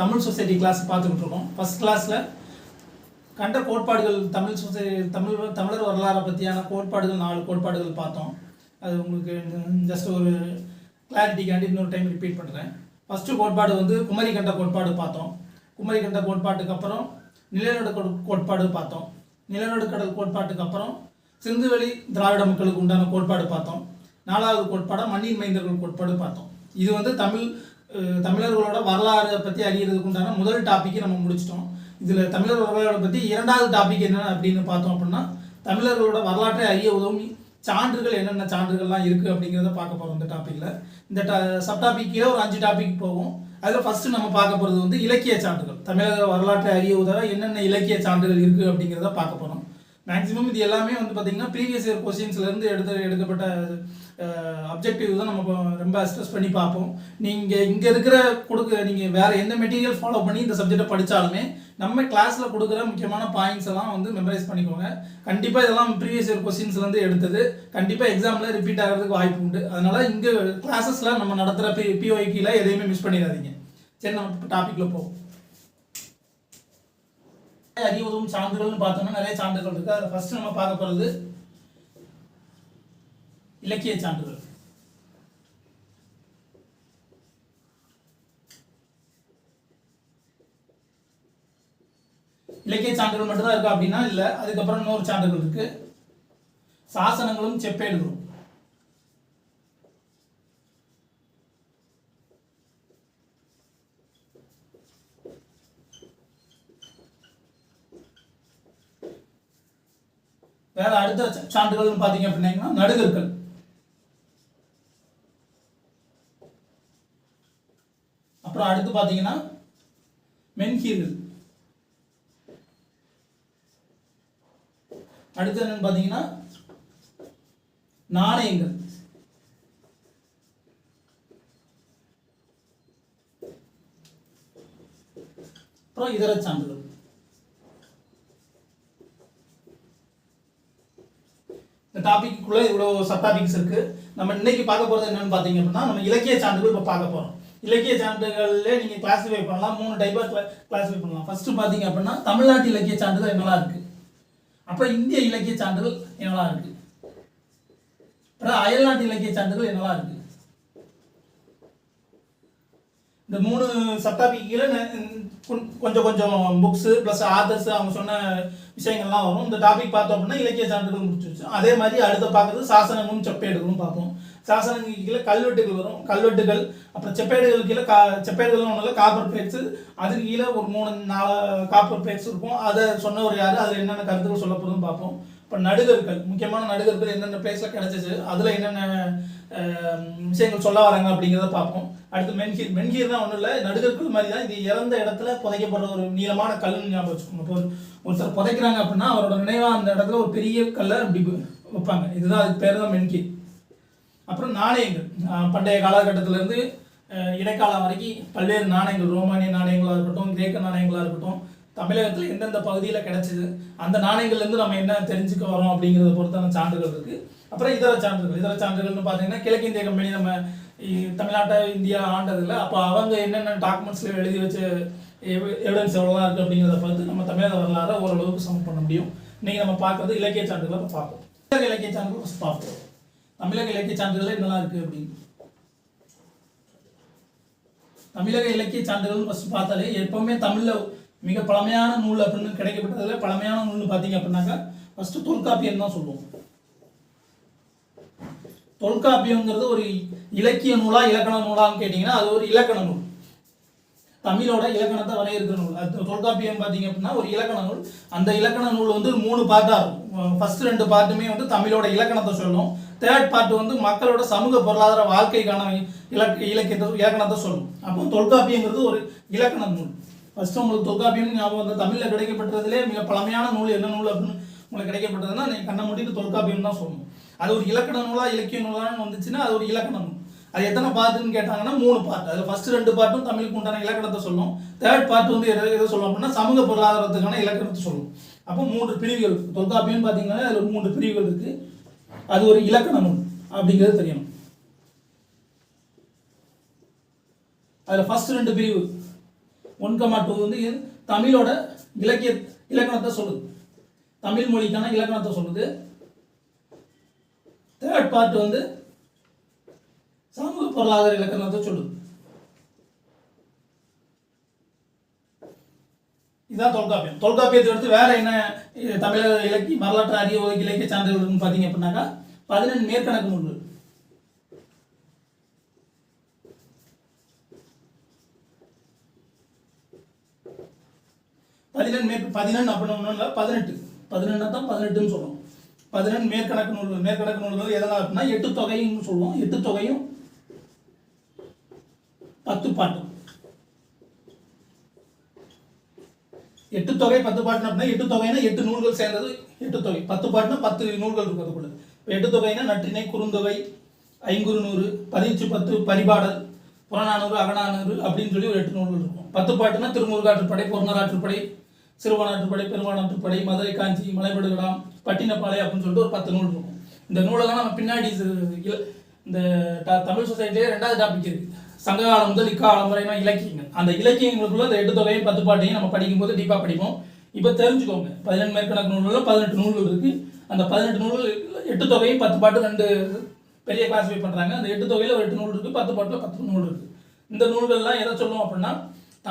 Tamil society class பார்த்துக்கிட்டு இருக்கோம் first கிளாஸில் கண்ட கோட்பாடுகள் தமிழ் சொசை தமிழ் தமிழர் வரலாறை பற்றியான கோட்பாடுகள் நாலு கோட்பாடுகள் பார்த்தோம். அது உங்களுக்கு ஜஸ்ட் ஒரு கிளாரிட்டிக்காண்டி இன்னொரு டைம் ரிப்பீட் பண்ணுறேன் ஃபஸ்ட்டு கோட்பாடு வந்து குமரி கண்ட கோட்பாடு பார்த்தோம். குமரி கண்ட கோட்பாட்டுக்கு அப்புறம் நிலநடு கோட்பாடு பார்த்தோம். நிலநடுக்கடல் கோட்பாட்டுக்கு அப்புறம் சிந்துவெளி திராவிட மக்களுக்கு உண்டான கோட்பாடு பார்த்தோம். நாலாவது கோட்பாடாக மண்ணின் மைந்தர்கள் கோட்பாடு பார்த்தோம். இது வந்து தமிழ் தமிழர்களோட வரலாறை பற்றி அறியறதுக்கு உண்டான முதல் டாப்பிக்கை நம்ம முடிச்சிட்டோம். இதில் தமிழர் வரலாறு பற்றி இரண்டாவது டாபிக் என்ன அப்படின்னு பார்த்தோம் அப்படின்னா தமிழர்களோட வரலாற்றை அறிய உதவும் சான்றுகள் என்னென்ன சான்றுகள்லாம் இருக்குது அப்படிங்கிறத பார்க்க போகிறோம் இந்த டாப்பிக்கில் இந்த டா சப் டாப்பிக்கே ஒரு அஞ்சு டாபிக் போகும். அதில் ஃபஸ்ட்டு நம்ம பார்க்க போகிறது வந்து இலக்கிய சான்றுகள். தமிழக வரலாற்றை அறிய உதவ என்னென்ன இலக்கிய சான்றுகள் இருக்குது அப்படிங்கிறத பார்க்க போகிறோம் மேக்ஸிமம் இது எல்லாமே வந்து பார்த்தீங்கன்னா ப்ரீவியஸ் இயர் கொஸ்டின்ஸ்லேருந்து எடுத்து எடுக்கப்பட்ட அப்ஜெக்டிவ் தான் நம்ம ரொம்ப அஸ்ட்ரெஸ் பண்ணி பார்ப்போம். நீங்கள் இங்கே இருக்கிற கொடுக்க நீங்கள் வேறு எந்த மெட்டீரியல் ஃபாலோ பண்ணி இந்த சப்ஜெக்டை படித்தாலுமே நம்ம கிளாஸில் கொடுக்குற முக்கியமான பாயிண்ட்ஸ் எல்லாம் வந்து மெமரைஸ் பண்ணிக்கோங்க. கண்டிப்பாக இதெல்லாம் ப்ரீவியஸ் இயர் கொஸ்டின்ஸ்லேருந்து எடுத்தது. கண்டிப்பாக எக்ஸாமில் ரிப்பீட் ஆகிறதுக்கு வாய்ப்பு உண்டு. அதனால் இங்கே கிளாஸஸில் நம்ம நடத்துகிற பி பிஓஐக்கியில் எதையுமே மிஸ் பண்ணிடாதீங்க. சரி நம்ம இப்போ டாப்பிக்கில் போவோம். அறிய உதவும் சான்றுகள்னு பார்த்தோம்னா நிறைய சான்றுகள் இருக்கு. அதில் ஃபர்ஸ்ட் நம்ம பார்க்க போகிறது இலக்கிய சான்றுகள். இலக்கிய சான்றுகள் மட்டும்தான் இருக்கா அப்படின்னா இல்லை அதுக்கப்புறம் இன்னொரு சான்றுகள் இருக்கு. சாசனங்களும் செப்பேடுகளும். வேற அடுத்த சா- சான்றுகள்னு பார்த்தீங்க அப்படின்னா நடுகர்கள். அப்புறம் அடுத்து பார்த்தீங்கன்னா மென்கீர்கள். அடுத்து என்னன்னு பார்த்தீங்கன்னா நாணயங்கள். அப்புறம் இதர சான்றுகள். இந்த டாபிக்குள்ளே இவ்வளோ சப் டாபிக்ஸ் இருக்குது நம்ம இன்னைக்கு பார்க்க போகிறது என்னென்னு பார்த்தீங்க அப்படின்னா நம்ம இலக்கிய சான்றுகள் இப்போ பார்க்க போகிறோம் இலக்கிய சான்றுகளில் நீங்கள் கிளாஸிஃபை பண்ணலாம். மூணு டைப்பாக கிளாஸிஃபை பண்ணலாம். ஃபஸ்ட்டு பார்த்தீங்க அப்படின்னா தமிழ்நாட்டு இலக்கிய சான்றுகள் என்னெல்லாம் இருக்குது அப்புறம் இந்திய இலக்கிய சான்றுகள் என்னெல்லாம் இருக்குது அப்புறம் அயல்நாட்டு இலக்கிய சான்றுகள் என்னெல்லாம் இருக்குது இந்த மூணு சப்டாபிக்கில் கொஞ்சம் கொஞ்சம் புக்ஸு ப்ளஸ் ஆதர்ஸ் அவங்க சொன்ன விஷயங்கள்லாம் வரும். இந்த டாபிக் பார்த்தோம் அப்படின்னா இலக்கிய சான்றுகள் முடிச்சு அதே மாதிரி அடுத்த பார்க்குறது சாசனங்களும் செப்பேடுகளும் பார்ப்போம். சாசனங்களுக்கு கீழே கல்வெட்டுகள் வரும். கல்வெட்டுகள் அப்புறம் செப்பேடுகள் கீழே கா செப்பேடுகள்லாம் ஒன்றும் காப்பர் பிளேட்ஸு அதுக்கு கீழே ஒரு மூணு நாலு காப்பர் பிளேட்ஸ் இருக்கும். அதை சொன்னவர் யார்? அதில் என்னென்ன கருத்துக்கள் சொல்லப்படுதுன்னு பார்ப்போம். இப்போ நடுகர்கள் முக்கியமான நடுகர்கள் என்னென்ன பிளேஸில் கிடச்சிச்சு அதில் என்னென்ன விஷயங்கள் சொல்ல வராங்க அப்படிங்கிறத பார்ப்போம். அடுத்து மென்கீர் மென்கீர் தான் ஒன்றும் இல்லை நடுகற்கள் மாதிரி தான் இது இறந்த இடத்துல புதைக்கப்படுற ஒரு நீளமான கல்லுன்னு ஞாபகம் வச்சுக்கணும் இப்போ ஒருத்தர் புதைக்கிறாங்க அப்படின்னா அவரோட நினைவாக அந்த இடத்துல ஒரு பெரிய கல்லை அப்படி வைப்பாங்க. இதுதான் அதுக்கு பேர் தான் மென்கீர் அப்புறம் நாணயங்கள். பண்டைய காலகட்டத்திலேருந்து இடைக்காலம் வரைக்கும் பல்வேறு நாணயங்கள் ரோமானிய நாணயங்களாக இருக்கட்டும் கிரேக்க நாணயங்களாக இருக்கட்டும் தமிழகத்தில் எந்தெந்த பகுதியில் கிடைச்சிது அந்த நாணயங்கள்லேருந்து நம்ம என்ன தெரிஞ்சுக்க வரோம் அப்படிங்கிறத பொறுத்தான சான்றுகள் இருக்குது அப்புறம் இதர சான்றுகள். இதர சான்றுகள்னு பார்த்தீங்கன்னா கிழக்கிந்திய கம்பெனி நம்ம தமிழ்நாட்டை இந்தியா ஆண்டதில்ல. அப்போ அவங்க என்னென்ன டாக்குமெண்ட்ஸில் எழுதி வச்ச எவிடன்ஸ் எவ்வளோலாம் இருக்குது அப்படிங்கிறத பார்த்து நம்ம தமிழக வரலாறை ஓரளவுக்கு சமம் பண்ண முடியும். இன்றைக்கி நம்ம பார்க்குறது இலக்கிய சான்றுகளை பார்ப்போம். தமிழக இலக்கிய சான்றுகள் ஃபஸ்ட் பார்ப்போம். தமிழக இலக்கிய சான்றுகள் என்னெல்லாம் இருக்குது அப்படின்னு. தமிழக இலக்கிய சான்றுகள் ஃபஸ்ட் பார்த்தாலே எப்போவுமே தமிழில் மிக பழமையான நூல் அப்படின்னு கிடைக்கப்பட்டதில் பழமையான நூல்னு பார்த்தீங்க அப்படின்னாக்கா ஃபஸ்ட்டு தொல்காப்பியம் தான் சொல்லுவோம். தொல்காப்பியங்கிறது ஒரு இலக்கிய நூலா இலக்கண நூலான்னு கேட்டிங்கன்னா அது ஒரு இலக்கண நூல். தமிழோட இலக்கணத்தை வரையறுக்கிற நூல். அது தொல்காப்பியம் பார்த்தீங்க அப்படின்னா ஒரு இலக்கண நூல். அந்த இலக்கண நூல் வந்து மூணு பார்ட்டாக இருக்கும். ஃபர்ஸ்ட் ரெண்டு பார்ட்டுமே வந்து தமிழோட இலக்கணத்தை சொல்லும். தேர்ட் பார்ட் வந்து மக்களோட சமூக பொருளாதார வாழ்க்கைக்கான இலக்க இலக்கியத்தை இலக்கணத்தை சொல்லும். அப்போ தொல்காப்பியங்கிறது ஒரு இலக்கண நூல். ஃபர்ஸ்ட் உங்களுக்கு தொல்காப்பியம் ஞாபகம் வந்து தமிழில் கிடைக்கப்பட்டதுலேயே மிக பழமையான நூல் என்ன நூல் அப்படின்னு உங்களுக்கு கிடைக்கப்பட்டதுன்னா நீங்கள் கண்ணை மூடிட்டு தொல்காப்பியம் தான் சொல்லணும். அது ஒரு இலக்கண நூலா இலக்கிய நூலான்னு வந்துச்சுன்னா அது ஒரு இலக்கண நூல் அது எத்தனை பார்ட்டுன்னு கேட்டாங்கன்னா மூணு பார்ட் அதில் ஃபர்ஸ்ட் ரெண்டு பார்ட்டும் தமிழுக்கு உண்டான இலக்கணத்தை சொல்லும். தேர்ட் பார்ட் வந்து எதை எதை சொல்லும் அப்படின்னா சமூக பொருளாதாரத்துக்கான இலக்கணத்தை சொல்லும். அப்போ மூன்று பிரிவுகள். தொல்காப்பியம்னு பார்த்தீங்கன்னா அதில் மூன்று பிரிவுகள் இருக்குது அது ஒரு இலக்கண நூல் அப்படிங்கிறது தெரியணும். அதில் ஃபர்ஸ்ட் ரெண்டு பிரிவு. ஒன் கமா டூ வந்து தமிழோட இலக்கிய இலக்கணத்தை சொல்லுது. தமிழ் மொழிக்கான இலக்கணத்தை சொல்லுது. தேர்ட் பார்ட் வந்து சமூக பொருளாதார இலக்கணத்தை சொல்லுது. இதுதான் தொல்காப்பியம். தொல்காப்பியத்தை எடுத்து வேற என்ன தமிழக இலக்கிய வரலாற்று அறிய ஒதுக்கி இலக்கிய சான்றுகள் பார்த்தீங்க அப்படின்னாக்கா பதினெண்டு மேற்கணக்கு நூல்கள். பதினெண்டு மேற்கு பதினெண்டு அப்படின்னு ஒன்றும் இல்லை பதினெட்டு. பதினெண்ணா தான் பதினெட்டுன்னு சொல்லுவோம் பதினெண்டு மேற்கணக்கு நூல் மேற்கணக்கு நூல்கள் எதனால் அப்படின்னா எட்டு தொகைன்னு சொல்லுவோம். எட்டு தொகையும் பத்து பாட்டும். எட்டு தொகை பத்து பாட்டுனா அப்படின்னா எட்டு தொகைனா எட்டு நூல்கள் சேர்ந்தது எட்டு தொகை. பத்து பாட்டுனா பத்து நூல்கள் இருக்கும் இப்போ எட்டு தொகைனா நற்றினை குறுந்தொகை ஐங்குறு நூறு பத்து பரிபாடல் புறநானூறு அகநானூறு அப்படின்னு சொல்லி ஒரு எட்டு நூல்கள் இருக்கும். பத்து பாட்டுனா திருமுருகாற்றுப்படை பொருநராற்றுப்படை சிறுவனாற்றுப்படை பெருமானாற்றுப்படை மதுரை காஞ்சி மலைபடுகலாம் பட்டினப்பாளைய அப்படின்னு சொல்லிட்டு ஒரு பத்து நூல் இருக்கும். இந்த நூலெல்லாம் நம்ம பின்னாடி இந்த தமிழ் சொசைட்டிலே ரெண்டாவது டாபிக் இருக்குது சங்ககாலம் முதல் இக்காலம் வரைனா இலக்கியங்கள். அந்த இலக்கியங்களுக்குள்ள அந்த எட்டு தொகையும் பத்து பாட்டையும் நம்ம படிக்கும்போது டீப்பாக படிப்போம். இப்போ தெரிஞ்சுக்கோங்க. பதினெண்டு மேற்கணக்கு நூல்களில் பதினெட்டு நூல்கள் இருக்குது அந்த பதினெட்டு நூல்கள் எட்டு தொகையும் பத்து பாட்டு ரெண்டு பெரிய கிளாஸிஃபை பண்ணுறாங்க அந்த எட்டு தொகையில் ஒரு எட்டு நூல் இருக்குது பத்து பாட்டில் பத்து நூல் இருக்குது இந்த நூல்கள்லாம் எதை சொல்லும் அப்படின்னா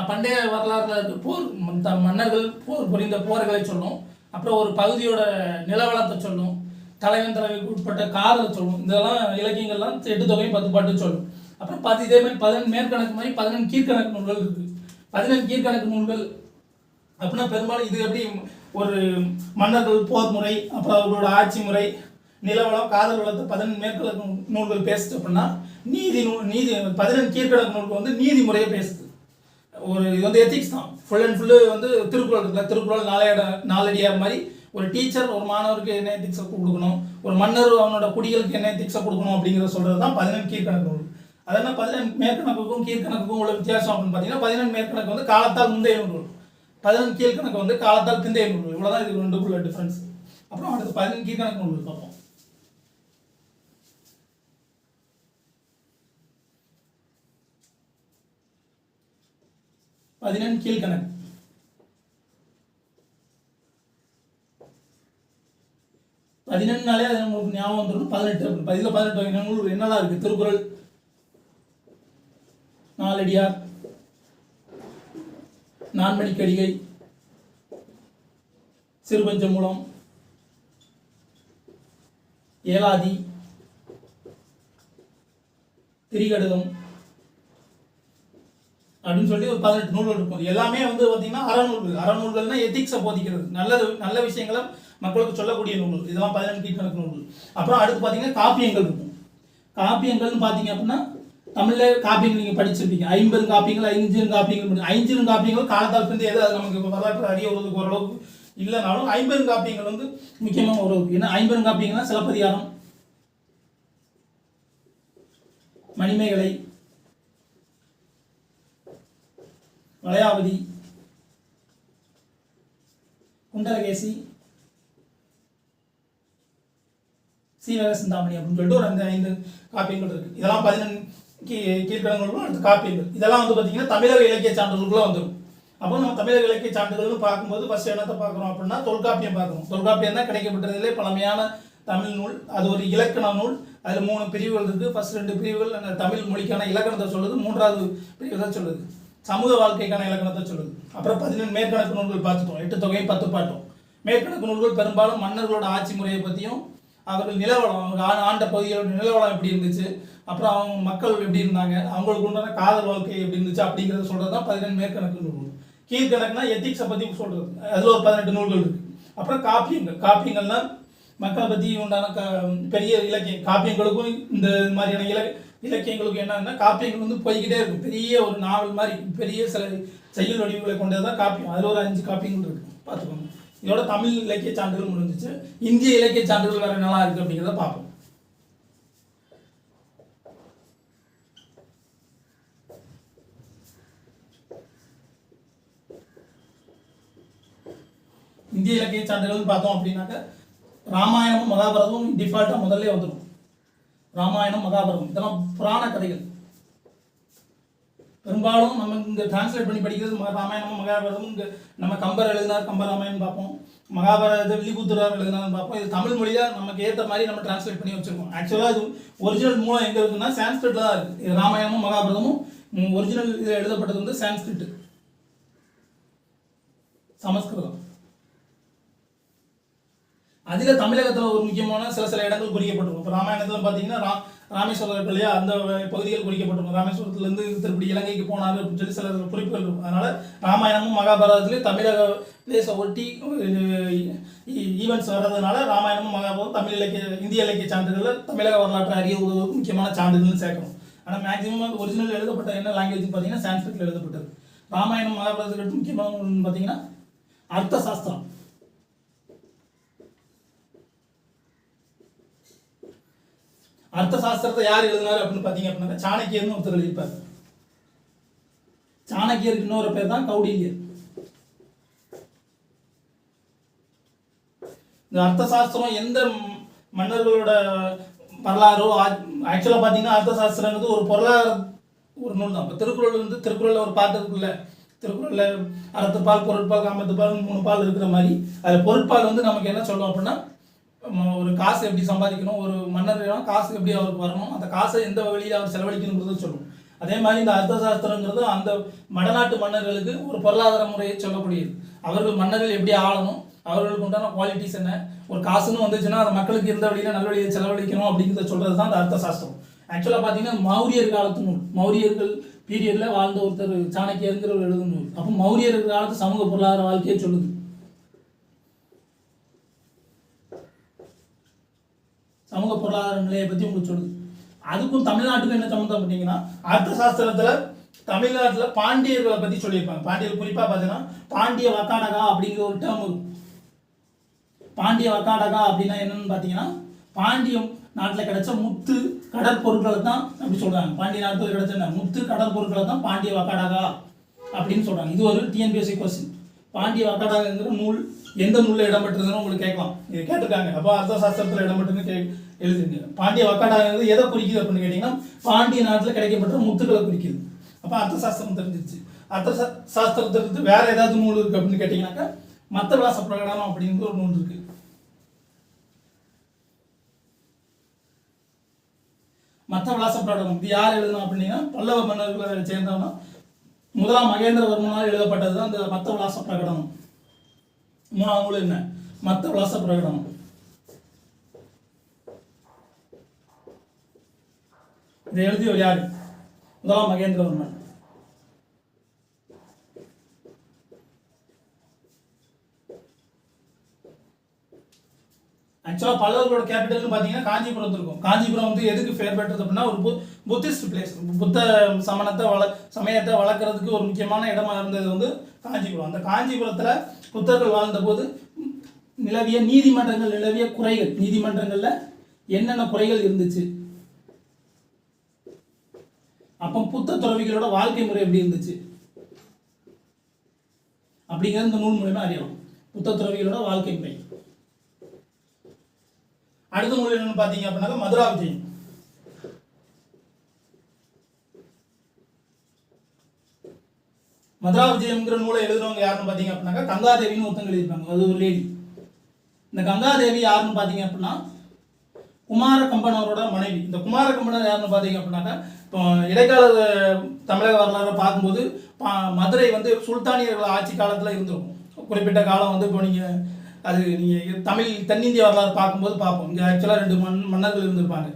பண்டைய வரலாறுல இருக்க போர் த- மன்னர்கள் போர் புரிந்த போர்களை சொல்லும். அப்புறம் ஒரு பகுதியோட நிலவளத்தை சொல்லும். தலைவன் தலைவிக்கு உட்பட்ட காதலை சொல்லும். இதெல்லாம் இலக்கியங்கள்லாம் எட்டு தொகையும் பத்து பாட்டு சொல்லும். அப்புறம் பத்து இதே மாதிரி பதினெண்டு மேற்கணக்கு மாதிரி பதினெண்டு கீழ்கணக்கு நூல்கள் இருக்குது பதினெண்டு கீழ்கணக்கு நூல்கள் அப்படின்னா பெரும்பாலும் இது எப்படி ஒரு மன்னர்கள் போர் முறை அப்புறம் அவர்களோட ஆட்சி முறை நிலவளம் காதல் வளத்தை பதினெண்டு மேற்கணக்கு நூல்கள் பேசுது அப்படின்னா நீதி நூல் நீதி பதினெண்டு கீழ்கணக்கு நூல்கள் வந்து நீதி முறையை பேசுது. ஒரு இது வந்து எத்திக்ஸ் தான். ஃபுல் அண்ட் ஃபுல்லு வந்து திருக்குறள் இருக்குல்ல திருக்குறள் நாளையட நாலடியார் மாதிரி ஒரு டீச்சர் ஒரு மாணவருக்கு என்ன எத்திக்ஸை கொடுக்கணும் ஒரு மன்னர் அவனோட குடிகளுக்கு என்ன எத்திக்ஸை கொடுக்கணும் அப்படிங்கிறத சொல்கிறது தான் பதினெட்டு கீழ்கணக்கு நூல் அதனால் பதினெட்டு மேற்கணக்குக்கும் கீழ்கணக்குக்கும் உள்ள வித்தியாசம் அப்படின்னு பார்த்தீங்கன்னா பதினெண் மேற்கணக்கு வந்து காலத்தால் முந்தைய நூல். பதினெண் கீழ்கணக்கு வந்து காலத்தால் பிந்தைய நூல். இவ்வளோதான் இது ரெண்டுக்குள்ள டிஃப்ரென்ஸ் அப்புறம் அடுத்து பதினெட்டு கீழ்கணக்கு நூல் பார்ப்போம். பதினெண் கீழ்கணக்கு. பதினெண்டுனாலே அது உங்களுக்கு ஞாபகம் வந்துடும் பதினெட்டு பதில பதினெட்டு வகை நூல் என்னெல்லாம் இருக்கு திருக்குறள். நாலடியார். நான்மணிக்கடிகை. சிறுபஞ்சமூலம். ஏலாதி. திரிகடுதம் அப்படின்னு சொல்லி ஒரு பதினெட்டு நூல்கள் இருக்கும். எல்லாமே வந்து பார்த்தீங்கன்னா அறநூல்கள் அறநூல்கள்னா எத்திக்ஸை போதிக்கிறது. நல்லது நல்ல விஷயங்களை மக்களுக்கு சொல்லக்கூடிய நூல்கள். இதெல்லாம் பதினெட்டு கீழ்கணக்கு நூல்கள். அப்புறம் அடுத்து பார்த்தீங்கன்னா காப்பியங்கள் இருக்கும். காப்பியங்கள்னு பார்த்தீங்க அப்படின்னா தமிழில் காப்பியங்கள் நீங்கள் படிச்சிருப்பீங்க. ஐம்பது காப்பியங்கள் ஐஞ்சிரும் காப்பியங்கள் படி- ஐஞ்சிரும் காப்பியங்கள் காலத்தால் பிந்தைய எது அது நமக்கு வரலாற்று அறிய வருவதுக்கு ஓரளவுக்கு இல்லைனாலும் ஐம்பெரும் காப்பியங்கள் வந்து முக்கியமாக ஒரு ஏன்னா ஐம்பெரும் காப்பியங்கள்னா சிலப்பதிகாரம் மணிமேகலை மலையாவதி குண்டலகேசி சீவக சிந்தாமணி அப்படின்னு சொல்லிட்டு ஒரு அந்த ஐந்து காப்பியங்கள் இருக்கு. இதெல்லாம் பதினெண்டு கீ கீழ்கணங்களுக்கும் அடுத்த காப்பியங்கள். இதெல்லாம் வந்து பார்த்தீங்கன்னா தமிழக இலக்கிய சான்றுகளுக்குள்ள வந்துடும் அப்போ நம்ம தமிழக இலக்கிய சான்றுகள்னு பார்க்கும்போது ஃபர்ஸ்ட் என்னத்தை பார்க்குறோம் அப்படின்னா தொல்காப்பியம் பார்க்குறோம் தொல்காப்பியம் தான் கிடைக்கப்பட்டதிலே பழமையான தமிழ் நூல் அது ஒரு இலக்கண நூல். அதில் மூணு பிரிவுகள் இருக்குது ஃபர்ஸ்ட் ரெண்டு பிரிவுகள் அந்த தமிழ் மொழிக்கான இலக்கணத்தை சொல்லுது. மூன்றாவது பிரிவு தான் சொல்லுது. சமூக வாழ்க்கைக்கான இலக்கணத்தை சொல்லுது. அப்புறம் பதினெண்டு மேற்கணக்கு நூல்கள் பார்த்துட்டோம். எட்டு தொகை பத்து பாட்டும். மேற்கணக்கு நூல்கள் பெரும்பாலும் மன்னர்களோட ஆட்சி முறையை பற்றியும் அவர்கள் நிலவளம் அவங்க ஆண்ட பகுதியோட நிலவளம் எப்படி இருந்துச்சு அப்புறம் அவங்க மக்கள் எப்படி இருந்தாங்க அவங்களுக்கு உண்டான காதல் வாழ்க்கை எப்படி இருந்துச்சு அப்படிங்கிறத சொல்கிறது தான் பதினெண்டு மேற்கணக்கு நூல்கள். கீழ்கணக்குனா எத்திக்ஸை பற்றி சொல்கிறது அதில் ஒரு பதினெட்டு நூல்கள் இருக்குது அப்புறம் காப்பியங்கள். காப்பியங்கள்னா மக்களை பற்றி உண்டான க பெரிய இலக்கியம். காப்பியங்களுக்கும் இந்த மாதிரியான இலக்கிய இலக்கியங்களுக்கு என்னன்னா காப்பியங்கள் வந்து போய்கிட்டே இருக்கும். பெரிய ஒரு நாவல் மாதிரி பெரிய சில செயல் வடிவுகளை கொண்டது தான் காப்பியம். அதில் ஒரு அஞ்சு காப்பியங்கள் இருக்குது பார்த்துக்கோங்க. இதோட தமிழ் இலக்கிய சான்றுகள் முடிஞ்சிச்சு. இந்திய இலக்கிய சான்றுகள் வேறு நல்லா இருக்குது அப்படிங்கிறத பார்ப்போம். இந்திய இலக்கிய சான்றுகள் பார்த்தோம் அப்படின்னாக்க ராமாயணமும் மகாபாரதமும் டிஃபால்ட்டாக முதல்ல வந்துடும் ராமாயணம் மகாபாரதம் இதெல்லாம் புராண கதைகள். பெரும்பாலும் நம்ம இங்கே டிரான்ஸ்லேட் பண்ணி படிக்கிறது மக ராமாயணமும் மகாபாரதமும் இங்கே நம்ம கம்பர் எழுதினார் கம்பராமாயணம் பார்ப்போம். மகாபாரத வில்லிபுத்தூரார் எழுதினார் பார்ப்போம். இது தமிழ் மொழியாக நமக்கு ஏற்ற மாதிரி நம்ம டிரான்ஸ்லேட் பண்ணி வச்சிருக்கோம். ஆக்சுவலாக இது ஒரிஜினல் மூலம் எங்கே இருக்குன்னா சான்ஸ்கிரிட்டில் தான் இருக்குது இது ராமாயணமும் மகாபாரதமும் ஒரிஜினல் இதில் எழுதப்பட்டது வந்து சான்ஸ்கிரிட் சமஸ்கிருதம். அதில் தமிழகத்தில் ஒரு முக்கியமான சில சில இடங்கள் குறிக்கப்பட்டிருக்கும். இப்போ ராமாயணத்தில் பார்த்தீங்கன்னா ரா ராமேஸ்வரம் இருக்கு இல்லையா? அந்த பகுதிகள் குறிக்கப்பட்டிருக்கும். ராமேஸ்வரத்துலேருந்து திருப்பி இலங்கைக்கு போனார் அப்படின்னு சொல்லி சில குறிப்புகள் இருக்கும். அதனால் ராமாயணமும் மகாபாரதத்துலேயும் தமிழக பிளேஸை ஒட்டி ஈவெண்ட்ஸ் வர்றதுனால ராமாயணமும் மகாபாரதம் தமிழ் இலக்கிய இந்திய இலக்கிய சான்றுகளில் தமிழக வரலாற்றை அறிய உதவுவதற்கு முக்கியமான சான்றுகள்னு சேர்க்கணும். ஆனால் மேக்ஸிமம் ஒரிஜினல் எழுதப்பட்ட என்ன லாங்குவேஜ் பார்த்தீங்கன்னா சான்ஸ்கிரிட்டில் எழுதப்பட்டது. ராமாயணம் மகாபாரதத்துக்கு அடுத்து முக்கியமான ஒன்று பார்த்தீங்கன்னா அர்த்த சாஸ்திரம் அர்த்த சாஸ்திரத்தை யார் எழுதினார் அப்படின்னு பார்த்தீங்க அப்படின்னா சாணக்கியர்னு ஒருத்தர் எழுதியிருப்பார். சாணக்கியருக்கு இன்னொரு பேர் தான் கௌடில்யர். இந்த அர்த்த சாஸ்திரம் எந்த மன்னர்களோட வரலாறோ ஆக்சுவலாக பார்த்தீங்கன்னா அர்த்த சாஸ்திரங்கிறது ஒரு பொருளாதார ஒரு நூல் தான். இப்போ திருக்குறள் வந்து திருக்குறளில் ஒரு பாட்டு இருக்குல்ல? திருக்குறளில் அறத்துப்பால் பொருட்பால் காமத்துப்பால் மூணு பால் இருக்கிற மாதிரி அதில் பொருட்பால் வந்து நமக்கு என்ன சொல்லும் அப்படின்னா ஒரு காசு எப்படி சம்பாதிக்கணும் ஒரு மன்னர் காசு எப்படி அவருக்கு வரணும் அந்த காசை எந்த வழியில் அவர் செலவழிக்கணுங்கிறத சொல்லும். அதே மாதிரி இந்த அர்த்தசாஸ்திரங்கிறது அந்த வடநாட்டு மன்னர்களுக்கு ஒரு பொருளாதார முறையை சொல்லக்கூடியது. அவர்கள் மன்னர்கள் எப்படி ஆளணும் அவர்களுக்கு உண்டான குவாலிட்டிஸ் என்ன ஒரு காசுன்னு வந்துச்சுன்னா அந்த மக்களுக்கு இருந்த வழியில் நல்ல வழியை செலவழிக்கணும் அப்படிங்கிறத சொல்கிறது தான் அந்த அர்த்த சாஸ்திரம் ஆக்சுவலாக பார்த்தீங்கன்னா மௌரியர் காலத்து நூல் மௌரியர்கள் பீரியடில் வாழ்ந்த ஒருத்தர் சாணக்கியருங்கிற ஒரு எழுதும் நூல். அப்போ மௌரியர் காலத்து சமூக பொருளாதார வாழ்க்கையை சொல்லுது. சமூக பொருளாதார நிலையை பற்றி உங்களுக்கு சொல்லுது. அதுக்கும் தமிழ்நாட்டுக்கும் என்ன சம்மந்தம் பார்த்தீங்கன்னா அர்த்த சாஸ்திரத்தில் தமிழ்நாட்டில் பாண்டியர்களை பற்றி சொல்லியிருப்பாங்க. பாண்டியர் குறிப்பாக பார்த்தீங்கன்னா பாண்டிய வக்காடகா அப்படிங்கிற ஒரு டேர்ம் இருக்கும் பாண்டிய வக்காடகா அப்படின்னா என்னன்னு பார்த்தீங்கன்னா பாண்டியம் நாட்டில் கிடைச்ச முத்து கடற்பொருட்களை தான் அப்படி சொல்கிறாங்க பாண்டிய நாட்டில் கிடைச்ச முத்து கடற்பொருட்களை தான் பாண்டிய வக்காடகா அப்படின்னு சொல்கிறாங்க இது ஒரு டிஎன்பிஎஸ்சி கொஸ்டின் பாண்டிய வக்காடகாங்கிற நூல் எந்த நூலில் இடம்பெற்றதுன்னு உங்களுக்கு கேட்கலாம். இது கேட்டிருக்காங்க. அப்போ அர்த்த சாஸ்திரத்தில் இடம்பெற்றுன்னு கே எழுதிருங்க பாண்டிய வக்காடகாங்கிறது எதை குறிக்குது அப்படின்னு கேட்டிங்கன்னா பாண்டிய நாட்டில் கிடைக்கப்பட்ட முத்துக்களை குறிக்குது. அப்போ அர்த்த சாஸ்திரம் தெரிஞ்சிருச்சு. அர்த்த சா- சாஸ்திரத்திற்கு வேற ஏதாவது நூல் இருக்குது அப்படின்னு கேட்டிங்கன்னாக்கா மற்ற விளாச பிரகடனம் அப்படிங்கிற ஒரு நூல் இருக்குது மற்ற விளாச பிரகடனம். இது யார் எழுதணும் அப்படின்னா பல்லவ மன்னர்களை சேர்ந்தவனா முதலாம் மகேந்திரவர்மனால் எழுதப்பட்டது தான் இந்த மத்த விலாச பிரகடனம். மூணாவது நூல் என்ன? மத்த விலாச பிரகடனம். இதை எழுதியவர் யார்? முதலாம் மகேந்திரவர்மன். ஆக்சுவலாக பல்லவர்களோட கேபிட்டல்னு பார்த்தீங்கன்னா காஞ்சிபுரம் இருக்கும் காஞ்சிபுரம் வந்து எதுக்கு ஃபேர் பெற்றது அப்படின்னா ஒரு பு புத்திஸ்ட் பிளேஸ் புத்த சமணத்தை வள சமயத்தை வளர்க்குறதுக்கு ஒரு முக்கியமான இடமா இருந்தது வந்து காஞ்சிபுரம். அந்த காஞ்சிபுரத்தில் புத்தர்கள் வாழ்ந்தபோது நிலவிய நீதிமன்றங்கள் நிலவிய குறைகள். நீதிமன்றங்களில் என்னென்ன குறைகள் இருந்துச்சு? அப்போ புத்த துறவிகளோட வாழ்க்கை முறை எப்படி இருந்துச்சு? அப்படிங்கிறது இந்த நூல் மூலயமா அறியலாம். புத்த துறவிகளோட வாழ்க்கை முறை. அடுத்த நூல் என்னன்னு பார்த்தீங்க அப்படின்னாக்கா மதுரா விஜயம் மதுரா விஜயம்ங்கிற நூலை எழுதுறவங்க யாருன்னு பார்த்தீங்க அப்படின்னாக்கா கங்காதேவின்னு ஒருத்தங்க எழுதியிருப்பாங்க அது ஒரு லேடி இந்த கங்காதேவி யாருன்னு பார்த்தீங்க அப்படின்னா குமார கம்பன் அவரோட மனைவி. இந்த குமார கம்பனர் யாருன்னு பார்த்தீங்க அப்படின்னாக்கா இப்போ இடைக்கால தமிழக வரலாறு பார்க்கும்போது மதுரை வந்து சுல்தானியர்கள் ஆட்சி காலத்தில் இருந்திருக்கும். குறிப்பிட்ட காலம் வந்து இப்போ நீங்கள் அது நீங்கள் தமிழ் தென்னிந்திய வரலாறு பார்க்கும்போது பார்ப்போம். இங்கே ஆக்சுவலாக ரெண்டு மன் மன்னர்கள் இருந்திருப்பாங்க.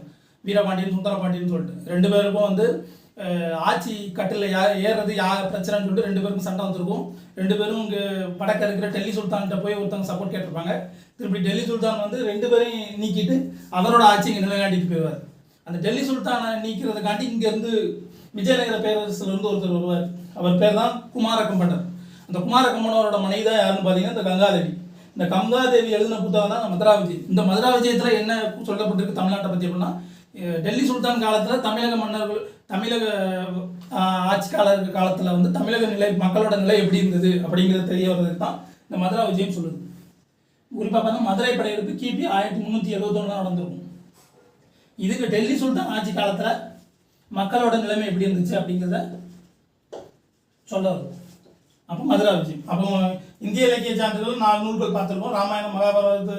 வீரபாண்டியன் சுந்தரபாண்டியன் சொல்லிட்டு. ரெண்டு பேருக்கும் வந்து ஆட்சி கட்டில் யா ஏறுறது யா பிரச்சனைன்னு சொல்லிட்டு ரெண்டு பேருக்கும் சண்டை வந்திருக்கும். ரெண்டு பேரும் இங்கே வடக்க இருக்கிற டெல்லி சுல்தான்கிட்ட போய் ஒருத்தவங்க சப்போர்ட் கேட்டிருப்பாங்க. திருப்பி டெல்லி சுல்தான் வந்து ரெண்டு பேரையும் நீக்கிட்டு அவரோட ஆட்சி இங்கே நிலைநாட்டிட்டு போயிடுவார். அந்த டெல்லி சுல்தானை நீக்கிறதுக்காண்டி இங்கேருந்து விஜயநகர பேரரசுலேருந்து ஒருத்தர் வருவார். அவர் பேர் தான் குமார அந்த குமார கம்பனவரோட மனைவி தான் யாருன்னு பார்த்தீங்கன்னா இந்த கங்காதேவி. இந்த கங்காதேவி எழுதின புத்தகம் தான் மதுரா விஜய். இந்த மதுரா விஜயத்தில் என்ன சொல்லப்பட்டிருக்கு தமிழ்நாட்டை பற்றி அப்படின்னா டெல்லி சுல்தான் காலத்தில் தமிழக மன்னர்கள் தமிழக ஆட்சிக்காலர் ஆட்சி காலத்தில் வந்து தமிழக நிலை மக்களோட நிலை எப்படி இருந்தது அப்படிங்கிறது தெரிய வர்றதுக்கு தான் இந்த மதுரா விஜயம் சொல்லுது. குறிப்பாக பார்த்தா மதுரை படையெடுப்பு கிபி ஆயிரத்தி முந்நூற்றி எழுபத்தொன்னு நடந்திருக்கும். இதுக்கு டெல்லி சுல்தான் ஆட்சி காலத்தில் மக்களோட நிலைமை எப்படி இருந்துச்சு அப்படிங்கிறத சொல்ல வருது அப்போ மதுரா விஜயம் அப்போ இந்திய இலக்கிய சான்றுகள் நாலு நூல்கள் பார்த்துருக்கோம். ராமாயணம் மகாபாரதத்தை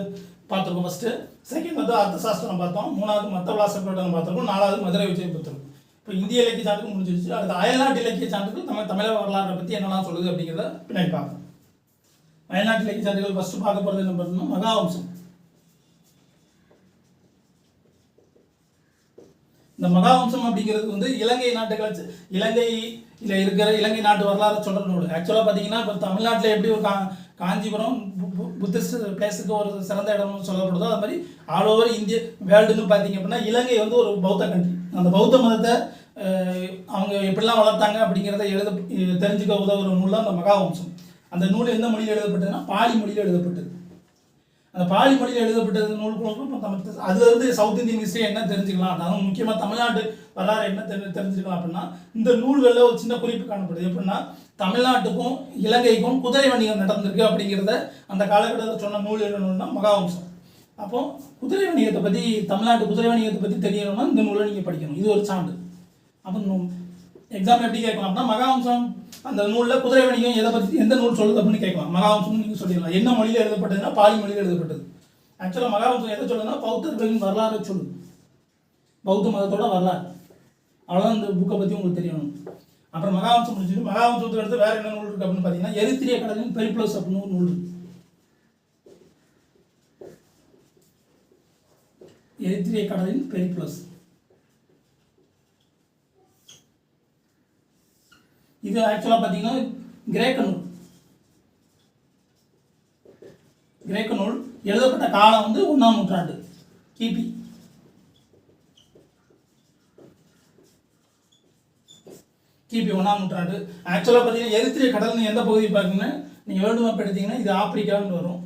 பார்த்துருக்கோம் ஃபஸ்ட்டு செகண்ட் வந்து அர்த்தசாஸ்திரம் பார்த்தோம். மூணாவது மத்த விளாசப்பட்டம் பார்த்துருக்கோம். நாலாவது மதுரை விஜயம் புத்தகம் இப்போ இந்திய இலக்கிய சான்றுகள் முடிஞ்சிருச்சு. அடுத்து அயல்நாட்டு இலக்கிய சான்றுகள் நம்ம தமிழக வரலாற்றை பற்றி என்னெல்லாம் சொல்லுது அப்படிங்கிறத பின்னாடி பார்ப்போம். அயல்நாட்டு இலக்கிய சான்றுகள் ஃபஸ்ட்டு பார்க்க போகிறது என்ன பார்த்தோம்னா மகாவம்சம். இந்த மகாவம்சம் அப்படிங்கிறது வந்து இலங்கை நாட்டுகளை இலங்கை இல்லை இருக்கிற இலங்கை நாட்டு வரலாறு சொல்கிற நூல் ஆக்சுவலாக பார்த்தீங்கன்னா இப்போ தமிழ்நாட்டில் எப்படி ஒரு கா காஞ்சிபுரம் பு- பு- புத்திஸ்ட் பிளேஸுக்கு ஒரு சிறந்த இடம்னு சொல்லப்படுதோ அது மாதிரி ஆல் ஓவர் இந்திய வேர்ல்டுன்னு பார்த்தீங்க அப்படின்னா இலங்கை வந்து ஒரு பௌத்த கண்ட்ரி அந்த பௌத்த மதத்தை அவங்க எப்படிலாம் வளர்த்தாங்க அப்படிங்கிறத எழுத தெரிஞ்சுக்க உதவுற நூல் தான் அந்த மகாவம்சம். அந்த நூல் எந்த மொழியில் எழுதப்பட்டதுன்னா பாலி மொழியில் எழுதப்பட்டது. அந்த பாலி மொழியில் எழுதப்பட்டது நூல்களுக்கும் இப்போ தமிழ் அதுல சவுத் இந்தியன் ஹிஸ்டரி என்ன தெரிஞ்சுக்கலாம்? அதாவது முக்கியமாக தமிழ்நாட்டு வரலாறு என்ன தெரி தெரிஞ்சுக்கலாம் அப்படின்னா இந்த நூல்களில் ஒரு சின்ன குறிப்பு காணப்படுது. எப்படின்னா தமிழ்நாட்டுக்கும் இலங்கைக்கும் குதிரை வணிகம் நடந்திருக்கு அப்படிங்கிறத அந்த காலகட்டத்தில் சொன்ன நூல் எழுதணும்னா மகாவம்சம். அப்போ குதிரை வணிகத்தை பற்றி தமிழ்நாட்டு குதிரை வணிகத்தை பற்றி தெரியணும்னா இந்த நூலை நீங்கள் படிக்கணும். இது ஒரு சான்று. அப்போ எக்ஸாம் எப்படி கேட்கலாம் அப்படின்னா மகாவம்சம் அந்த நூலில் குதிரை வணிகம் எதை பற்றி எந்த நூல் சொல்லுது அப்படின்னு கேட்கலாம். மகாவம்சம்னு நீங்கள் சொல்லிடலாம் என்ன மொழியில் எழுதப்பட்டதுன்னா பாலி மொழியில் எழுதப்பட்டது. ஆக்சுவலாக மகாவம்சம் எதை சொல்லுதுன்னா பௌத்தர்களின் வரலாறு சொல்லுது. பௌத்த மதத்தோட வரலாறு. அவ்வளோதான் இந்த புக்கை பற்றி உங்களுக்கு தெரியணும். அப்புறம் மகாவம்சம் முடிச்சுட்டு மகாவம்சத்தை எடுத்து வேறு என்ன நூல் இருக்குது அப்படின்னு பார்த்தீங்கன்னா எரித்திரிய கடலின் பெரிப்ளஸ் அப்படின்னு ஒரு நூல் எரித்திரிய கடலின் பெரிப்ளஸ். இது ஆக்சுவலாக பார்த்தீங்கன்னா கிரேக்க நூல். கிரேக்க நூல். எழுதப்பட்ட காலம் வந்து ஒன்றாம் நூற்றாண்டு. கிபி. கிபி ஒன்றாம் நூற்றாண்டு. ஆக்சுவலாக பார்த்தீங்கன்னா எரித்திரிய கடல்னு எந்த பகுதி பார்த்தீங்கன்னா நீங்கள் வேர்ல்டு மேப் எடுத்தீங்கன்னா இது ஆப்பிரிக்கான்னு வரும்.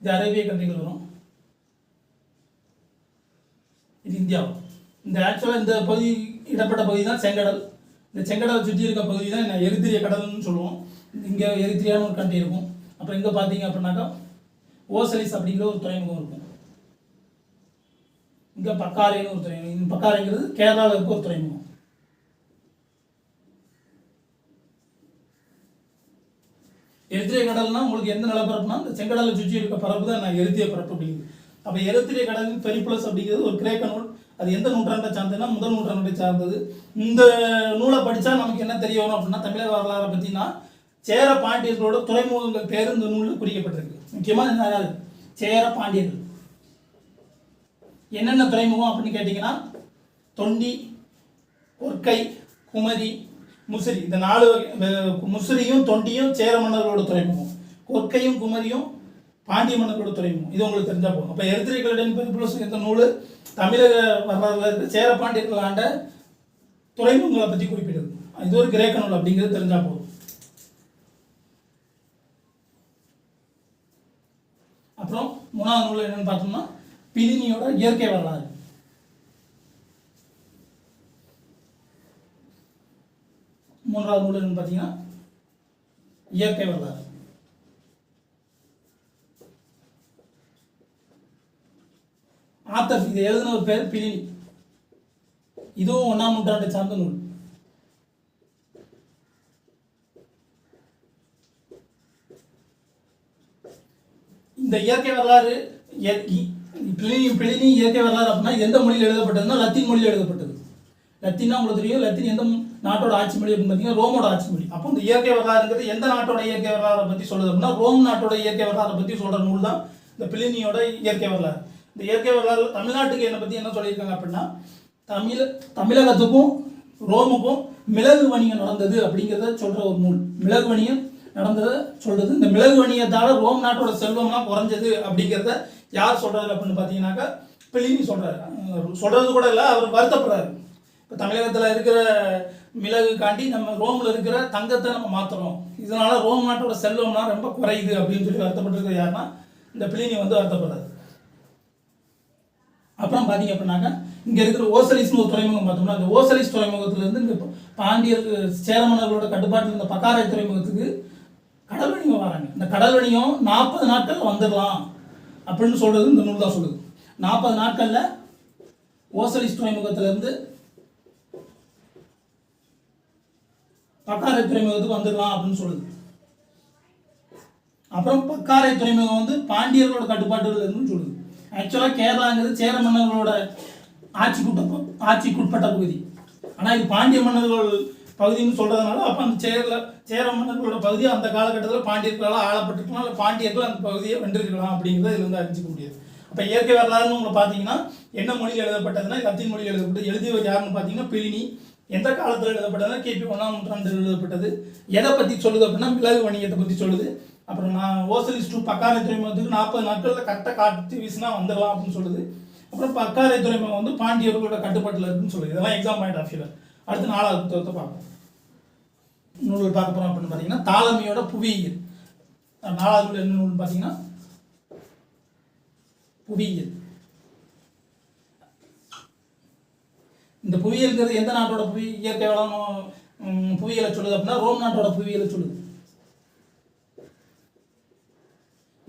இது அரேபிய கண்ட்ரிகள் வரும். இது இந்தியா இந்த ஆக்சுவலாக இந்த பகுதி இடப்பட்ட பகுதி தான் செங்கடல். இந்த செங்கடலை சுற்றி இருக்க பகுதி தான் நான் எரித்திரிய கடல்னு சொல்லுவோம். இங்கே எரித்திரியான்னு ஒரு கண்ட்ரி இருக்கும். அப்புறம் இங்கே பார்த்தீங்க அப்படின்னாக்கா ஓசலிஸ் அப்படிங்கிற ஒரு துறைமுகம் இருக்கும். இங்கே பக்காரைன்னு ஒரு துறைமுகம். பக்காரைங்கிறது கேரளாவில் இருக்க ஒரு துறைமுகம். எரித்திரிய கடல்னா உங்களுக்கு எந்த நிலப்பரப்புனா இந்த செங்கடலை சுற்றி இருக்க பரப்பு தான் நான் எரித்திய பரப்பு அப்படிங்குது. அப்போ எரித்திரிய கடலின் பெரிப்ளஸ் அப்படிங்கிறது ஒரு கிரேக்க நூல் அது எந்த நூற்றாண்டை சார்ந்ததுன்னா முதல் நூற்றாண்டை சார்ந்தது. இந்த நூலை படித்தா நமக்கு என்ன தெரிய வரும் அப்படின்னா தமிழக வரலாறை பற்றினா சேர பாண்டியர்களோட துறைமுகங்கள் பேர் இந்த நூலில் குறிக்கப்பட்டிருக்கு முக்கியமாக என்ன சேர பாண்டியர்கள். என்னென்ன துறைமுகம் அப்படின்னு கேட்டிங்கன்னா தொண்டி கொற்கை குமரி முசிறி. இந்த நாலு முசிறியும் தொண்டியும் சேர மன்னர்களோட துறைமுகம். கொற்கையும் குமரியும் பாண்டிய மன்னர்களோட துறைமுகம் இது உங்களுக்கு தெரிஞ்சா போகும் அப்போ எரித்திரைகளின் பெருப்புலஸ் இந்த நூல்? தமிழக வரலாறுல இருக்க சேர பாண்டியர்கள் ஆண்ட துறைமுகங்களை பற்றி குறிப்பிடுது. இது ஒரு கிரேக்க நூல் அப்படிங்கிறது தெரிஞ்சா போதும். அப்புறம் மூணாவது நூல் என்னன்னு பார்த்தோம்னா பிலினியோட இயற்கை வரலாறு. மூன்றாவது நூல் என்னன்னு பார்த்தீங்கன்னா இயற்கை வரலாறு. ஆத்தர் இது எழுதின ஒரு பேர் பிலினி. இதுவும் ஒன்றாம் நூற்றாண்டை சார்ந்த நூல். இந்த இயற்கை வரலாறு பிளினி பிளினி இயற்கை வரலாறு அப்படின்னா எந்த மொழியில் எழுதப்பட்டதுன்னா லத்தீன் மொழியில் எழுதப்பட்டது. லத்தீன்னா உங்களுக்கு தெரியும் லத்தீன் எந்த நாட்டோட ஆட்சி மொழி அப்படின்னு பார்த்தீங்கன்னா ரோமோட ஆட்சி மொழி. அப்போ இந்த இயற்கை வரலாறுங்கிறது எந்த நாட்டோட இயற்கை வரலாறை பற்றி சொல்லுது அப்படின்னா ரோம் நாட்டோட இயற்கை வரலாறை பற்றி சொல்கிற நூல் தான் இந்த பிளினியோட இயற்கை வரலாறு. இந்த இயற்கை வரலாறு தமிழ்நாட்டுக்கு என்னை பற்றி என்ன சொல்லியிருக்காங்க அப்படின்னா தமிழ் தமிழகத்துக்கும் ரோமுக்கும் மிளகு வணிகம் நடந்தது அப்படிங்கிறத சொல்கிற ஒரு நூல். மிளகு வணிகம் நடந்ததை சொல்கிறது இந்த மிளகு வணிகத்தால் ரோம் நாட்டோட செல்வம்லாம் குறைஞ்சது அப்படிங்கிறத யார் சொல்கிறாரு அப்படின்னு பார்த்தீங்கன்னாக்கா பிளினி சொல்கிறாரு சொல்கிறது கூட இல்லை அவர் வருத்தப்படுறாரு. இப்போ தமிழகத்தில் இருக்கிற மிளகு காண்டி நம்ம ரோமில் இருக்கிற தங்கத்தை நம்ம மாற்றுறோம் இதனால் ரோம் நாட்டோட செல்வம்லாம் ரொம்ப குறையுது அப்படின்னு சொல்லி வருத்தப்பட்டிருக்கிற யாருன்னா இந்த பிளினி வந்து வருத்தப்படுறாரு. அப்புறம் பார்த்தீங்க அப்படின்னாக்கா இங்கே இருக்கிற ஓசலிஸ்னு ஒரு துறைமுகம் பார்த்தோம்னா இந்த ஓசலிஸ் துறைமுகத்துலேருந்து இந்த பாண்டியர் சேர மன்னர்களோட கட்டுப்பாட்டில் இருந்த பக்காரை துறைமுகத்துக்கு கடல் வணிகம் வராங்க. இந்த கடல் வணிகம் நாற்பது நாட்கள் வந்துடலாம் அப்படின்னு சொல்கிறது இந்த நூல் தான் சொல்லுது. நாற்பது நாட்களில் ஓசலிஸ் துறைமுகத்திலேருந்து பக்காரை துறைமுகத்துக்கு வந்துடலாம் அப்படின்னு சொல்லுது. அப்புறம் பக்காரை துறைமுகம் வந்து பாண்டியர்களோட கட்டுப்பாட்டில் இருந்துன்னு சொல்லுது. ஆக்சுவலாக கேரளாங்கிறது சேர மன்னர்களோட ஆட்சிக்குட்ட ஆட்சிக்குட்பட்ட பகுதி. ஆனால் இது பாண்டிய மன்னர்கள் பகுதின்னு சொல்கிறதுனால அப்போ அந்த சேரில் சேர மன்னர்களோட பகுதி அந்த காலகட்டத்தில் பாண்டியர்களால் ஆளப்பட்டிருக்கலாம் இல்லை பாண்டியர்கள் அந்த பகுதியை வென்றிருக்கலாம் அப்படிங்கிறத இதுல வந்து அறிஞ்சிக்க முடியாது. இப்போ இயற்கை வரலாறுன்னு உங்களை பார்த்தீங்கன்னா என்ன மொழியில் எழுதப்பட்டதுன்னா லத்தீன் மொழியில் எழுதப்பட்டது. எழுதியவர் யாருன்னு பார்த்தீங்கன்னா பிளினி எந்த காலத்தில் எழுதப்பட்டதுன்னா கிபி ஒன்றாம் நூற்றாண்டில் எழுதப்பட்டது. எதை பற்றி சொல்லுது அப்படின்னா மிளகு வணிகத்தை பற்றி சொல்லுது. அப்புறம் நான் ஓசலிஸ் டூ பக்காரை துறைமுகத்துக்கு நாற்பது நாட்களில் கரெக்டாக காட்டி வீசினா வந்துடலாம் அப்படின்னு சொல்லுது. அப்புறம் பக்காரை துறைமுகம் வந்து பாண்டியர்களோட கட்டுப்பாட்டில் இருக்குன்னு சொல்லுது. இதெல்லாம் எக்ஸாம் பாயிண்ட் ஆஃப் வியூவில் அடுத்து நாலாவது புத்தகத்தை பார்ப்போம். நூல்கள் பார்க்க போகிறோம் அப்படின்னு பார்த்தீங்கன்னா தாளமையோட புவியியல். நாலாவது நூல் என்ன நூல்னு பார்த்தீங்கன்னா புவியியல். இந்த புவியியல்ங்கிறது எந்த நாட்டோட புவி இயற்கை வளம் புவியியலை சொல்லுது அப்படின்னா ரோம் நாட்டோட புவியியலை சொல்லுது.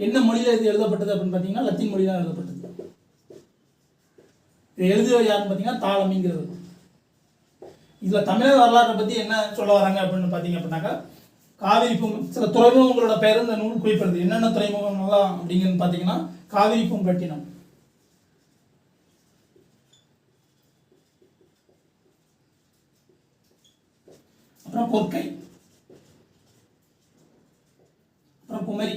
என்ன மொழியில் இது எழுதப்பட்டது அப்படின்னு பார்த்தீங்கன்னா லத்தீன் மொழி தான் எழுதப்பட்டது. இது எழுதியவர் யாருன்னு பார்த்தீங்கன்னா தாளமிங்கிறது இதில் தமிழக வரலாற்றை பற்றி என்ன சொல்ல வராங்க அப்படின்னு பார்த்தீங்க அப்படின்னாக்கா காவிரி பூங் சில துறைமுகங்களோட பெயர் இந்த நூல் குறிப்பிடுது. என்னென்ன துறைமுகங்கள்லாம் அப்படிங்கன்னு பார்த்தீங்கன்னா காவிரி பூம்பட்டினம். அப்புறம் கொற்கை அப்புறம் குமரி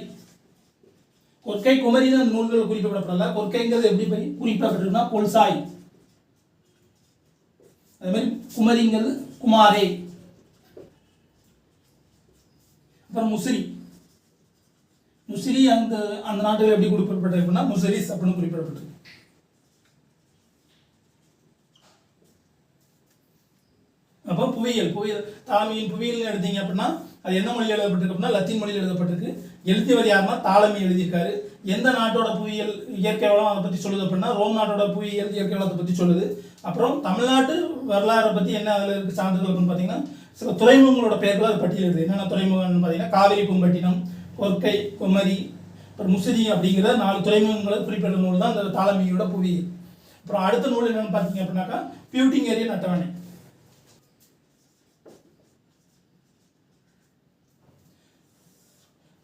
கொற்கை குமரி தான் நூல்கள் குறிப்பிடப்படல கொற்கைங்கிறது எப்படி பரி- குறிப்பிடப்பட்டிருக்குன்னா கொல்சாய். அதே மாதிரி குமரிங்கிறது குமாரே. அப்புறம் முசிறி. முசிறி அந்த அந்த நாட்டில் எப்படி குறிப்பிடப்பட்டிருக்குன்னா முசிறிஸ் அப்படின்னு குறிப்பிடப்பட்டிருக்கு. அப்போ புவியியல் புவியியல் தாமியின் புவியியல் எடுத்தீங்க அப்படின்னா அது என்ன மொழியில் எழுதப்பட்டிருக்கு அப்படின்னா லத்தீன் மொழியில் எழுதப்பட்டிருக்கு. எழுதியவர் யாருன்னா தாளமி எழுதியிருக்காரு. எந்த நாட்டோட புவியியல் இயற்கை வளம் அதை பற்றி சொல்லுது அப்படின்னா ரோம் நாட்டோட புவியியல் இயற்கை வளத்தை பற்றி சொல்லுது. அப்புறம் தமிழ்நாட்டு வரலாறை பற்றி என்ன அதில் இருக்குது சான்றுகள் அப்படின்னு பார்த்தீங்கன்னா சில துறைமுகங்களோட பெயர்கள் அது பட்டியலிடுது என்னென்ன துறைமுகம்னு பார்த்தீங்கன்னா காவிரி பூம்பட்டினம் கொற்கை குமரி அப்புறம் முசிறி அப்படிங்கிற நாலு துறைமுகங்களை குறிப்பிட்ட நூல் தான் அந்த தாளமியோட புவியியல். அப்புறம் அடுத்த நூல் என்னென்னு பார்த்தீங்க அப்படின்னாக்கா பியூட்டிங் ஏரியன் அட்டவணை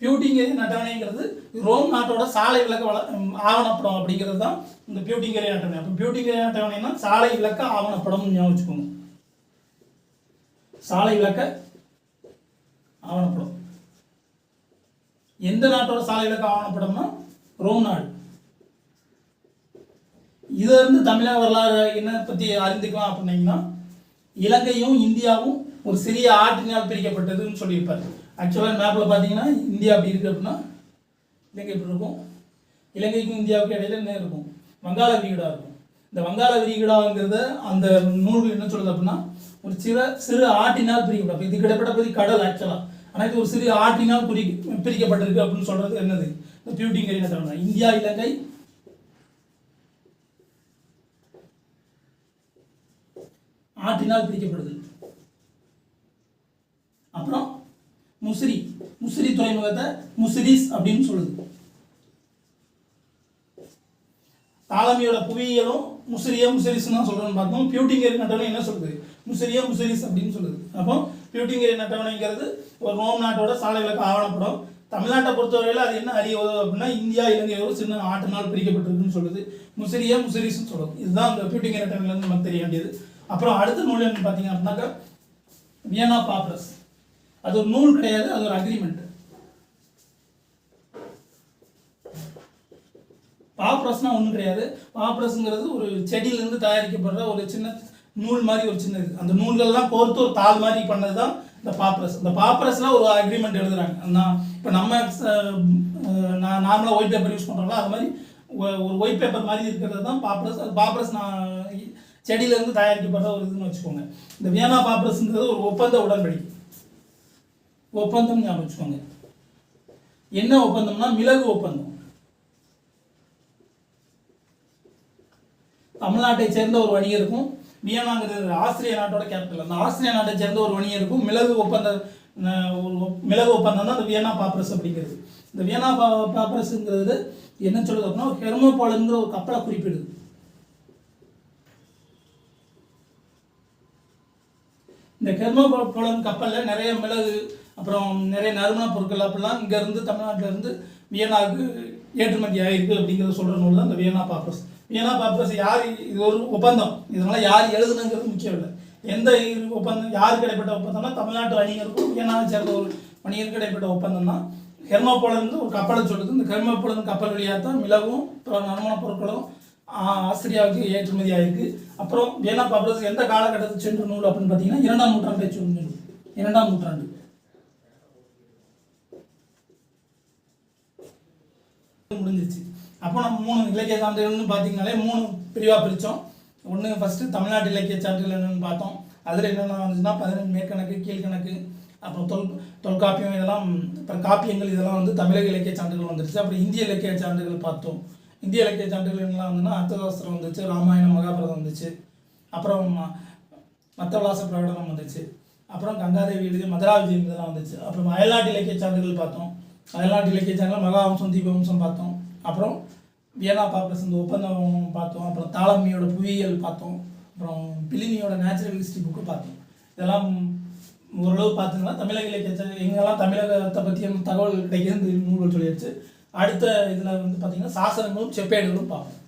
பியூட்டிங்கரி அட்டவணைங்கிறது ரோம் நாட்டோட சாலை விளக்க வள ஆவணப்படம் அப்படிங்கிறது தான் இந்த பியூட்டிங்கரி அட்டவணை அப்போ பியூட்டிங்கரி அட்டவணைனா சாலை விளக்க ஆவணப்படம் ஞாபகம் வச்சுக்கோங்க சாலை விளக்க ஆவணப்படம். எந்த நாட்டோட சாலை விளக்க ஆவணப்படம்னா ரோம் நாடு. இதுல இருந்து தமிழக வரலாறு என்ன பற்றி அறிந்துக்கலாம் அப்படின்னீங்கன்னா இலங்கையும் இந்தியாவும் ஒரு சிறிய ஆற்றினால் பிரிக்கப்பட்டதுன்னு சொல்லியிருப்பார். ஆக்சுவலாக மேப்பில் பார்த்தீங்கன்னா இந்தியா அப்படி இருக்குது அப்படின்னா இலங்கை இப்படி இருக்கும். இலங்கைக்கும் இந்தியாவுக்கும் இடையில என்ன இருக்கும்? வங்காள விரிகுடா இருக்கும். இந்த வங்காள விரிகுடாங்கிறத அந்த நூல்கள் என்ன சொல்லுது அப்படின்னா ஒரு சிறு சிறு ஆட்டினால் பிரிக்கப்படும். இது கிட்டப்பட்ட பகுதி கடல் ஆக்சுவலாக ஆனால் இது ஒரு சிறு ஆட்டினால் பிரி பிரிக்கப்பட்டிருக்கு அப்படின்னு சொல்கிறது என்னது? இந்த பியூட்டிங் என்ன சொல்லணும் இந்தியா இலங்கை. ஆட்டினால் பிரிக்கப்படுது. அப்புறம் முசிறி முசிறி துறைமுகத்தை முசிறிஸ் அப்படின்னு சொல்லுது. தாலமியோட புவியியலும் முசிறியா முசிறிஸ் தான் சொல்றோம்னு பார்த்தோம். பியூட்டிங்கரி நட்டவணை என்ன சொல்லுது? முசிறியா முசிறிஸ் அப்படின்னு சொல்லுது. அப்போ பியூட்டிங்கரி நட்டவனைங்கிறது ஒரு ரோம் நாட்டோட சாலை விளக்க ஆவணப்படும். தமிழ்நாட்டை பொறுத்தவரையில் அது என்ன அறிய உதவு அப்படின்னா இந்தியா இலங்கை ஒரு சின்ன ஆட்டு நாள் பிரிக்கப்பட்டிருக்குன்னு சொல்லுது. முசிறியா முசிறிஸ்னு சொல்லுது இதுதான் அந்த பியூட்டிங்கரி நட்டவனிலேருந்து நமக்கு தெரிய வேண்டியது. அப்புறம் அடுத்த நூல் என்ன பார்த்தீங்க அப்படின்னாக்கா வியனா பாப்ரஸ் அது ஒரு நூல் கிடையாது அது ஒரு அக்ரிமெண்ட் பாப்ரஸ்னா ஒன்றும் கிடையாது. பாப்ரஸ்ங்கிறது ஒரு செடியிலேருந்து தயாரிக்கப்படுற ஒரு சின்ன நூல் மாதிரி ஒரு சின்ன இது. அந்த நூல்கள்லாம் கோர்த்து ஒரு தாள் மாதிரி பண்ணது தான் இந்த பாப்ரஸ். இந்த பாப்ரஸில் ஒரு அக்ரிமெண்ட் எழுதுறாங்க. நான் இப்போ நம்ம நான் நார்மலாக ஒயிட் பேப்பர் யூஸ் பண்ணுறோம்ல அது மாதிரி ஒ- ஒரு ஒயிட் பேப்பர் மாதிரி இருக்கிறது தான் பாப்ரஸ். அது பாப்ரஸ் நான் செடியிலேருந்து தயாரிக்கப்படுற ஒரு இதுன்னு வச்சுக்கோங்க. இந்த வியனா பாப்ரஸ்ங்கிறது ஒரு ஒப்பந்த உடன்படிக்கை. ஒப்பந்தம் ஞாபகம் வச்சுக்கோங்க. என்ன ஒப்பந்தம்னா மிளகு ஒப்பந்தம். தமிழ்நாட்டை சேர்ந்த ஒரு வணிகருக்கும் வியனாங்கிறது ஆஸ்திரிய நாட்டோட கேபிட்டல் அந்த ஆஸ்திரிய நாட்டை சேர்ந்த ஒரு வணிகருக்கும் மிளகு ஒப்பந்த மிளகு ஒப்பந்தம் தான் இந்த வியனா பாப்ரஸ் அப்படிங்கிறது. இந்த வியனா பா பாப்ரஸ்ங்கிறது என்ன சொல்லுது அப்படின்னா ஹெர்மோபாலுங்கிற ஒரு கப்பலை குறிப்பிடுது. இந்த ஹெர்மோபாலன் கப்பலில் நிறைய மிளகு அப்புறம் நிறைய நறுமண பொருட்கள் அப்படிலாம் இங்கேருந்து தமிழ்நாட்டிலேருந்து வியனாவுக்கு ஏற்றுமதி ஆகிருக்கு அப்படிங்கிறத சொல்கிற நூல் தான் இந்த வியனா பாப்பரஸ் வியனா பாப்பரஸ் யார் இது ஒரு ஒப்பந்தம். இதனால் யார் எழுதுனுங்கிறது முக்கியம் இல்லை. எந்த ஒப்பந்தம் யாருக்கு இடைப்பட்ட ஒப்பந்தம்னா தமிழ்நாட்டு வணிகருக்கும் வியனாவை சேர்ந்த ஒரு வணிகருக்கு இடைப்பட்ட ஒப்பந்தம் தான் ஹெர்மோபோலந்து ஒரு கப்பலை சொல்லுது. இந்த ஹெர்மோபோலந்து கப்பல் வழியாக தான் மிளகும் அப்புறம் நறுமணப் பொருட்களும் ஆஸ்திரியாவுக்கு ஏற்றுமதி ஆயிருக்கு. அப்புறம் வியனா பாப்பரஸ் எந்த காலகட்டத்தில் சென்ற நூல் அப்படின்னு பார்த்தீங்கன்னா இரண்டாம் நூற்றாண்டை சொல்லுங்க இரண்டாம் நூற்றாண்டு. முடிஞ்சிச்சு அப்போ நம்ம மூணு இலக்கிய சான்றுகள்னு பார்த்தீங்கனாலே மூணு பிரிவாக பிரித்தோம் ஒன்று ஃபஸ்ட்டு தமிழ்நாட்டு இலக்கிய சான்றுகள் என்னென்னு பார்த்தோம். அதில் என்னென்ன வந்துச்சுன்னா பதினெண்டு மேற்கணக்கு கீழ்கணக்கு அப்புறம் தொல் தொல்காப்பியம் இதெல்லாம் அப்புறம் காப்பியங்கள் இதெல்லாம் வந்து தமிழக இலக்கிய சான்றுகள் வந்துருச்சு. அப்புறம் இந்திய இலக்கிய சான்றுகள் பார்த்தோம். இந்திய இலக்கிய சான்றுகள் என்னெல்லாம் வந்துன்னா அர்த்தசாஸ்திரம் வந்துச்சு ராமாயணம் மகாபாரதம் வந்துச்சு. அப்புறம் மத்தவிலாச பிரகடனம் வந்துச்சு. அப்புறம் கங்காதேவி எழுதிய மதுரா விஜயம் இதெல்லாம் வந்துச்சு. அப்புறம் அயல்நாட்டு இலக்கிய சான்றுகள் பார்த்தோம். அதெல்லாம் இலக்கிய சான்றுகள் மகாவம்சம் தீபவம்சம் பார்த்தோம். அப்புறம் வியனா பாப்பரஸ் இந்த ஒப்பந்தம் பார்த்தோம். அப்புறம் தாளமியோட புவியியல் பார்த்தோம். அப்புறம் பிலினியோட நேச்சுரல் ஹிஸ்ட்ரி புக்கு பார்த்தோம். இதெல்லாம் ஓரளவு பார்த்தீங்கன்னா தமிழக இலக்கிய எங்கெல்லாம் தமிழகத்தை பற்றிய தகவல் கிடைக்கிறது நூல்கள் சொல்லிடுச்சு அடுத்த இதில் வந்து பார்த்திங்கன்னா சாசனங்களும் செப்பேடுகளும் பார்ப்போம்.